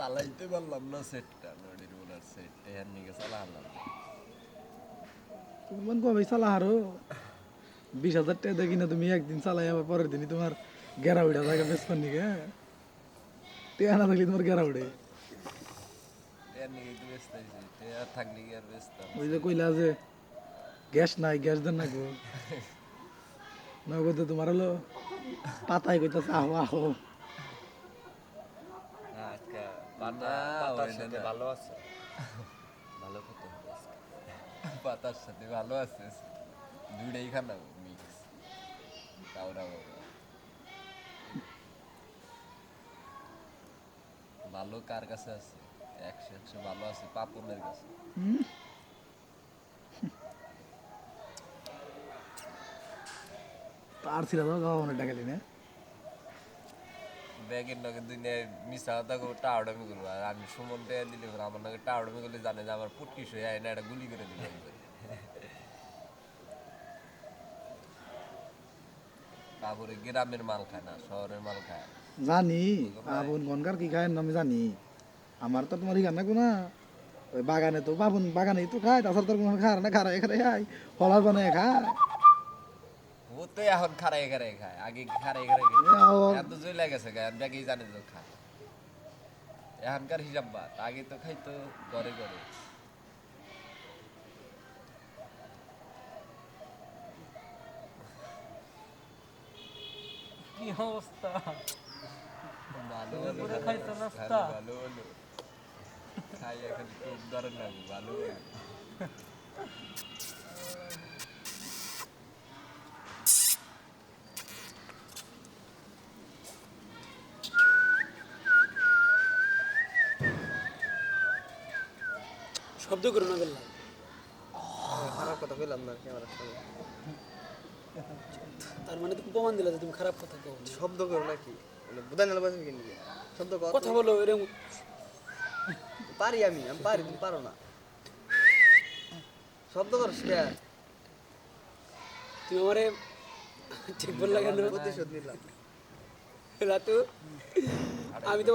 চালাইতে পারলাম না সেটটা নদীর বোলার সেট এর নিকে চালালাম তুমি মন কবে চালা হারো। বিশ হাজার টাকা দেখি না তুমি একদিন চালাই আবার পরের দিনই তোমার গেরা উঠা থাকে বেসপার নিকে টেয়া না থাকলে তোমার গেরা আর আর ব্যস্ত ওই যে কইলা যে গ্যাস নাই গ্যাস দেন না গো। নগদে তোমার হলো পাতায় কইতাছে আহো আহো। পাতার সাথে। ভালো আছে। ভালো কত পাতার সাথে ভালো আছে। দুইটাই খানা মিক্স কাউরা বাবা ভালো কার কাছে আছে? একশো একশো ভালো আছে পাপনের কাছে। হুম? তার ছিল তো গাওয়া অনেক টাকা দিনে ব্যাগের নগে মিশা কথা করব আর আমি সুমন টাকা দিলে আমার নগে করলে জানে যে আমার পুটকি শুয়ে আয় না এটা গুলি করে একবারে। তারপরে গ্রামের মাল খায় না শহরের মাল খায়। জানি বাবুন গনকার কি খায় আমি জানি। আমার তো তোমার ইখান না ওই বাগানে তো বাবুন বাগানে তো খায় তাছাড়া তোর কোনো খায় না খারায় খারায় খায় ফলা বানায় খায়। ও তো এখন খারাই খারাই খায় আগে খারাই খারাই খায়। আও- এখন তো জইলা গেছে গায়ে ব্যাগেই জানে তো খায়। এখনকার হিসাব বাদ আগে তো খাইতো ঘরে ঘরে। কি অবস্থা? ভালো দুপুরে খাইছো নাস্তা? ভালো ভালো খাই এখন খুব ধরেন না ভালো শব্দ করো না বললাম খারাপ কথা কইলাম না ক্যামেরার সামনে তার মানে তুমি প্রমাণ দিলে যে তুমি খারাপ কথা কও। শব্দ করো নাকি? মানে বুধাই নালা বাসে কিনে দিয়ে শব্দ কর কথা বলো এরকম পারি আমি আমি পারি তুমি পারো না। শব্দ করছ কে তুমি আমারে ঠিক বললা কেন? প্রতিশোধ নিলাম। রাতু আমি তো